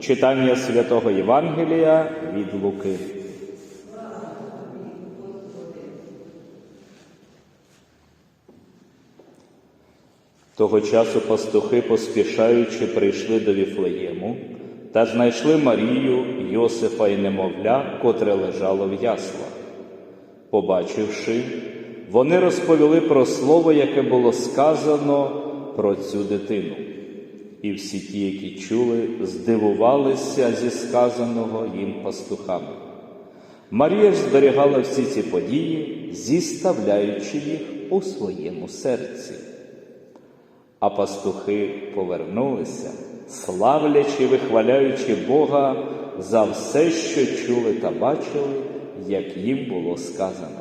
Читання святого Євангелія від Луки. Того часу пастухи, поспішаючи, прийшли до Віфлеєму та знайшли Марію, Йосифа і немовля, котре лежало в яслах. Побачивши, вони розповіли про слово, яке було сказано про цю дитину. І всі ті, які чули, здивувалися зі сказаного їм пастухами. Марія ж зберігала всі ці події, зіставляючи їх у своєму серці. А пастухи повернулися, славлячи, вихваляючи Бога за все, що чули та бачили, як їм було сказано.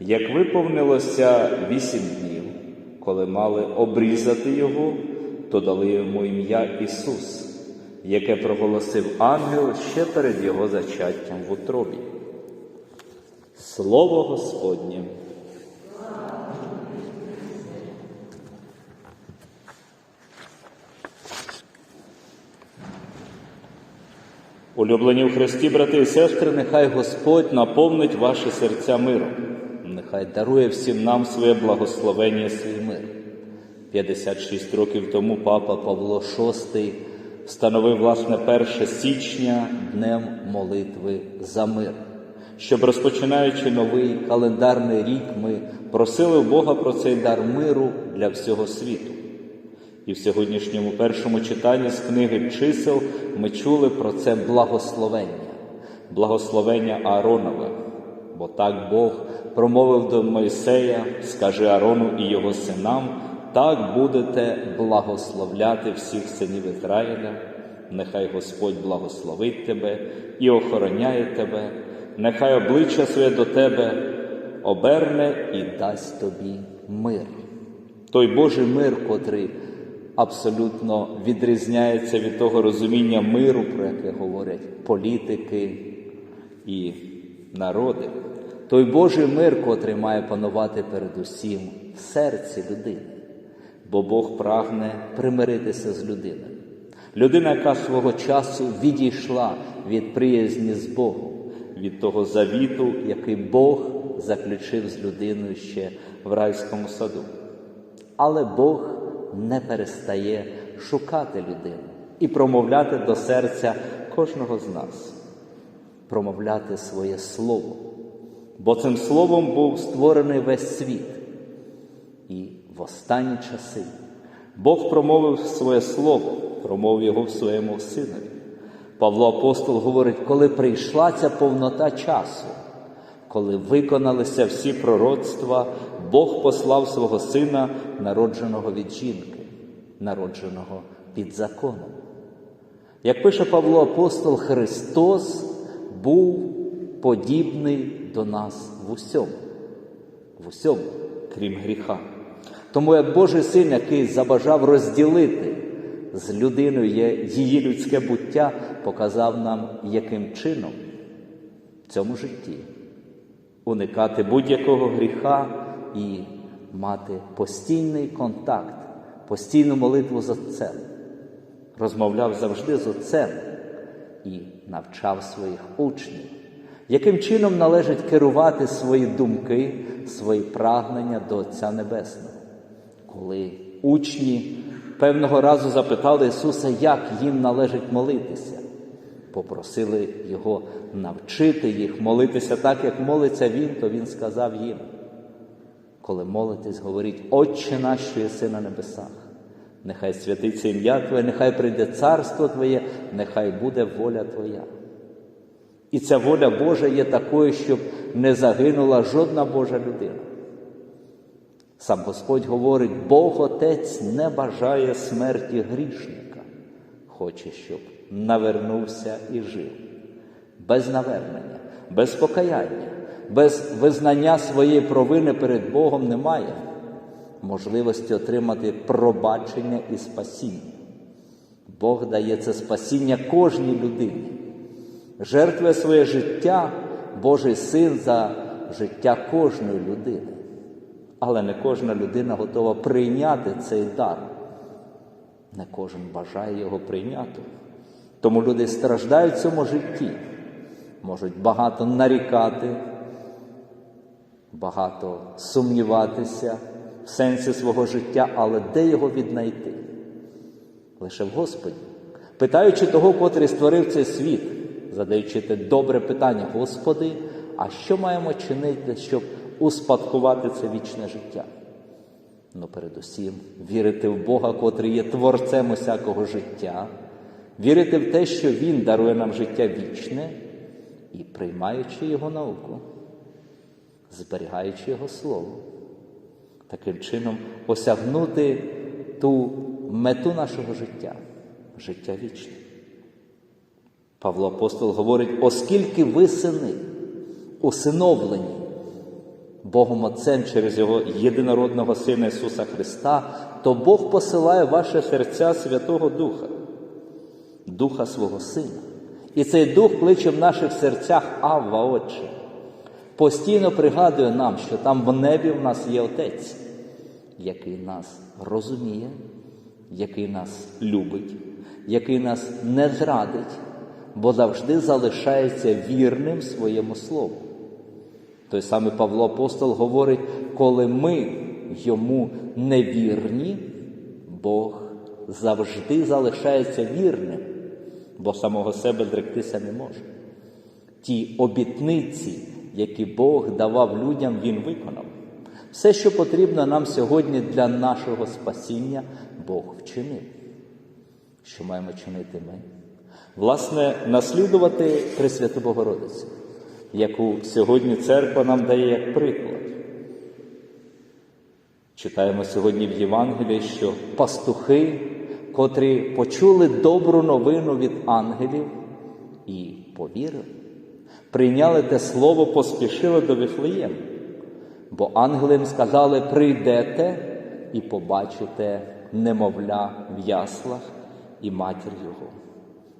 Як виповнилося вісім днів, коли мали обрізати його, то дали йому ім'я Ісус, яке проголосив ангел ще перед його зачаттям в утробі. Слово Господнє. Улюблені в Христі, брати і сестри, нехай Господь наповнить ваші серця миром, нехай дарує всім нам своє благословення, і свій мир. 56 років тому папа Павло VI встановив власне 1 січня днем молитви за мир, щоб розпочинаючи новий календарний рік, ми просили Бога про цей дар миру для всього світу. І в сьогоднішньому першому читанні з книги чисел ми чули про це благословення, благословення Ааронове. Бо так Бог промовив до Мойсея, скажи Аарону і його синам, так будете благословляти всіх синів Ізраїля, нехай Господь благословить тебе і охороняє тебе, нехай обличчя своє до тебе оберне і дасть тобі мир. Той Божий мир, котрий абсолютно відрізняється від того розуміння миру, про яке говорять політики і народи. Той Божий мир, котрий має панувати передусім в серці людини, бо Бог прагне примиритися з людиною. Людина, яка свого часу відійшла від приязні з Богом, від того завіту, який Бог заключив з людиною ще в райському саду. Але Бог не перестає шукати людину і промовляти до серця кожного з нас, промовляти своє слово. Бо цим словом був створений весь світ. І в останні часи Бог промовив своє слово, промовив його в своєму синові. Павло Апостол говорить, коли прийшла ця повнота часу, коли виконалися всі пророцтва, Бог послав свого сина, народженого від жінки, народженого під законом. Як пише Павло Апостол, Христос був подібний до нас в усьому, в усьому, крім гріха. Тому як Божий син, який забажав розділити з людиною її людське буття, показав нам, яким чином в цьому житті уникати будь-якого гріха і мати постійний контакт, постійну молитву з Отцем. Розмовляв завжди з Отцем і навчав своїх учнів, яким чином належить керувати свої думки, свої прагнення до Отця Небесного. Коли учні певного разу запитали Ісуса, як їм належить молитися, попросили Його навчити їх молитися так, як молиться Він, то Він сказав їм. Коли молитесь, говоріть, Отче наш, що єси на небесах, нехай святиться ім'я Твоє, нехай прийде царство Твоє, нехай буде воля Твоя. І ця воля Божа є такою, щоб не загинула жодна Божа людина. Сам Господь говорить, Бог Отець не бажає смерті грішника, хоче, щоб навернувся і жив. Без навернення, без покаяння, без визнання своєї провини перед Богом немає можливості отримати пробачення і спасіння. Бог дає це спасіння кожній людині, жертвує своє життя, Божий син за життя кожної людини. Але не кожна людина готова прийняти цей дар. Не кожен бажає його прийняти. Тому люди страждають в цьому житті, можуть багато нарікати, багато сумніватися в сенсі свого життя, але де його віднайти? Лише в Господі. Питаючи того, котрий створив цей світ, задаючи те добре питання, Господи, а що маємо чинити, щоб успадкувати це вічне життя? Ну, передусім, вірити в Бога, котрий є творцем усякого життя, вірити в те, що Він дарує нам життя вічне і приймаючи Його науку, зберігаючи Його Слово, таким чином осягнути ту мету нашого життя життя вічне. Павло Апостол говорить, оскільки ви сини, усиновлені Богом Отцем через Його єдинородного Сина Ісуса Христа, то Бог посилає ваше серця Святого Духа, Духа свого Сина. І цей Дух кличе в наших серцях Авва, Отче. Постійно пригадує нам, що там в небі в нас є Отець, який нас розуміє, який нас любить, який нас не зрадить, бо завжди залишається вірним своєму слову. Той самий Павло Апостол говорить, коли ми йому невірні, Бог завжди залишається вірним, бо самого себе зректися не може. Ті обітниці, які Бог давав людям, Він виконав. Все, що потрібно нам сьогодні для нашого спасіння, Бог вчинив. Що маємо чинити ми? Власне, наслідувати Пресвяту Богородицю, яку сьогодні церква нам дає як приклад. Читаємо сьогодні в Євангелії, що пастухи, котрі почули добру новину від ангелів і повірили, прийняли те слово, поспішили до Віфлеєму. Бо ангели їм сказали: прийдете і побачите немовля в яслах і матір його.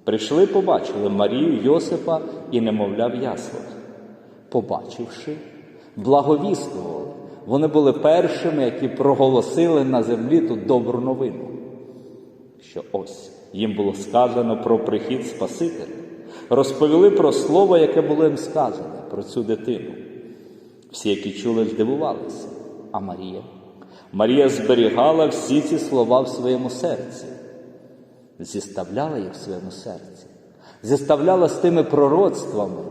Прийшли, побачили Марію, Йосипа і немовля в яслах. Побачивши, благовістували. Вони були першими, які проголосили на землі ту добру новину, що ось їм було сказано про прихід Спасителя, розповіли про слово, яке було їм сказане, про цю дитину. Всі, які чули, здивувалися. А Марія? Марія зберігала всі ці слова в своєму серці, зіставляла їх в своєму серці, зіставляла з тими пророцтвами,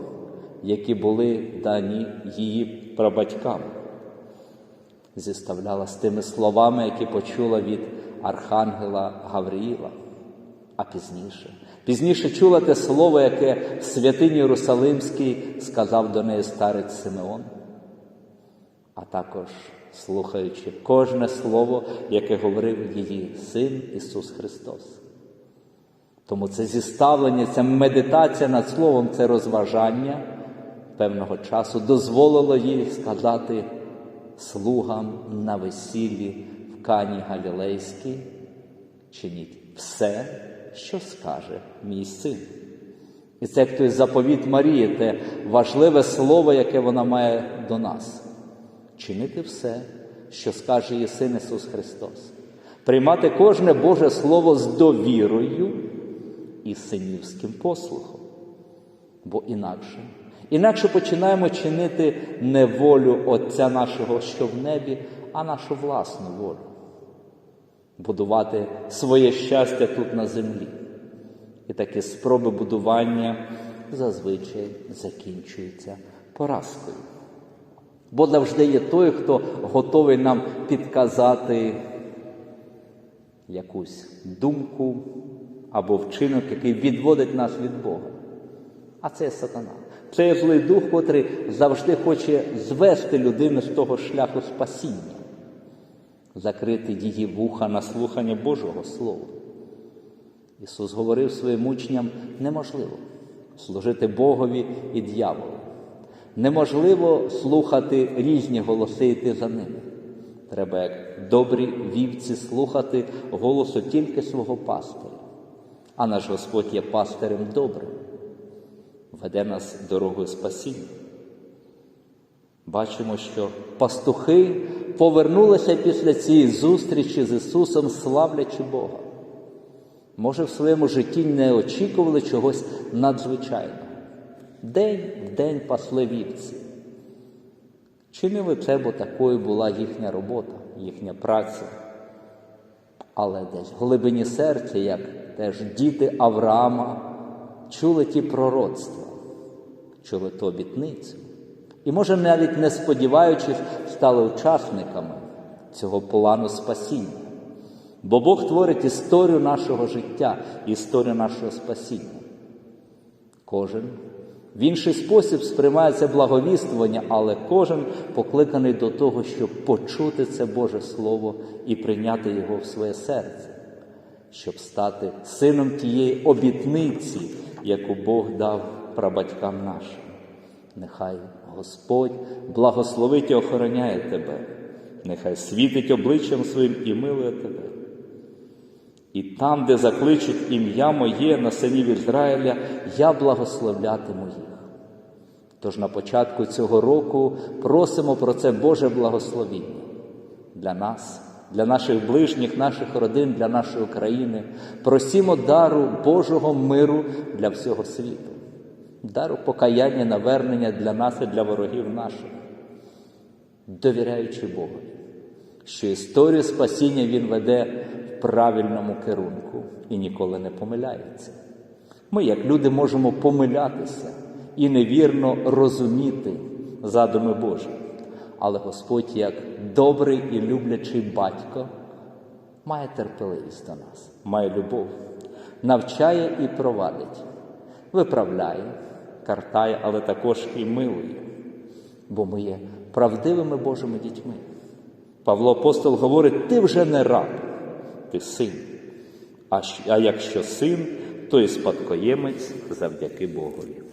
які були дані її прабатькам, зіставляла з тими словами, які почула від Архангела Гавриїла. А пізніше, пізніше чула те слово, яке в святині Єрусалимській сказав до неї старець Симеон а також слухаючи кожне слово, яке говорив її Син Ісус Христос. Тому це зіставлення, ця медитація над Словом, це розважання певного часу дозволило їй сказати слугам на весіллі в Кані Галілейській, чиніть все, що скаже мій син. І це як той заповіт Марії, те важливе слово, яке вона має до нас чинити все, що скаже її Син Ісус Христос, приймати кожне Боже Слово з довірою і синівським послухом. Бо інакше, інакше починаємо чинити не волю Отця нашого, що в небі, а нашу власну волю, будувати своє щастя тут на землі. І такі спроби будування зазвичай закінчуються поразкою. Бо завжди є той, хто готовий нам підказати якусь думку або вчинок, який відводить нас від Бога. А це сатана. Це є злий дух, котрий завжди хоче звести людину з того шляху спасіння, закрити її вуха на слухання Божого Слова. Ісус говорив своїм учням неможливо служити Богові і дьяволу. Неможливо слухати різні голоси йти за ними. Треба, як добрі вівці, слухати голосу тільки свого пастиря. А наш Господь є пастирем добрим, веде нас дорогою спасіння. Бачимо, що пастухи повернулися після цієї зустрічі з Ісусом, славлячи Бога. Може, в своєму житті не очікували чогось надзвичайного. День в день пасли вівці. Чинили це, бо такою була їхня робота, їхня праця. Але десь в глибині серця, як теж діти Авраама, чули ті пророцтва, чули обітницю. І, може, навіть не сподіваючись, стали учасниками цього плану спасіння. Бо Бог творить історію нашого життя, історію нашого спасіння. Кожен в інший спосіб сприймає це благовіствування, але кожен покликаний до того, щоб почути це Боже Слово і прийняти його в своє серце, щоб стати сином тієї обітниці, яку Бог дав прабатькам нашим. Нехай Господь благословить і охороняє тебе, нехай світить обличчям своїм і милує тебе. І там, де закличуть ім'я моє на синів Ізраїля, я благословлятиму їх. Тож на початку цього року просимо про це Боже благословіння для нас, для наших ближніх, наших родин, для нашої країни. Просімо дару Божого миру для всього світу, дару покаяння, навернення для нас і для ворогів наших, довіряючи Богу, що історію спасіння Він веде в правильному керунку і ніколи не помиляється. Ми, як люди, можемо помилятися і невірно розуміти задуми Божі. Але Господь, як добрий і люблячий батько, має терпеливість до нас, має любов, навчає і провадить, виправляє, картає, але також і милує, бо ми є правдивими Божими дітьми. Павло Апостол говорить: ти вже не раб, ти син. А, якщо син, то і спадкоємець завдяки Богові.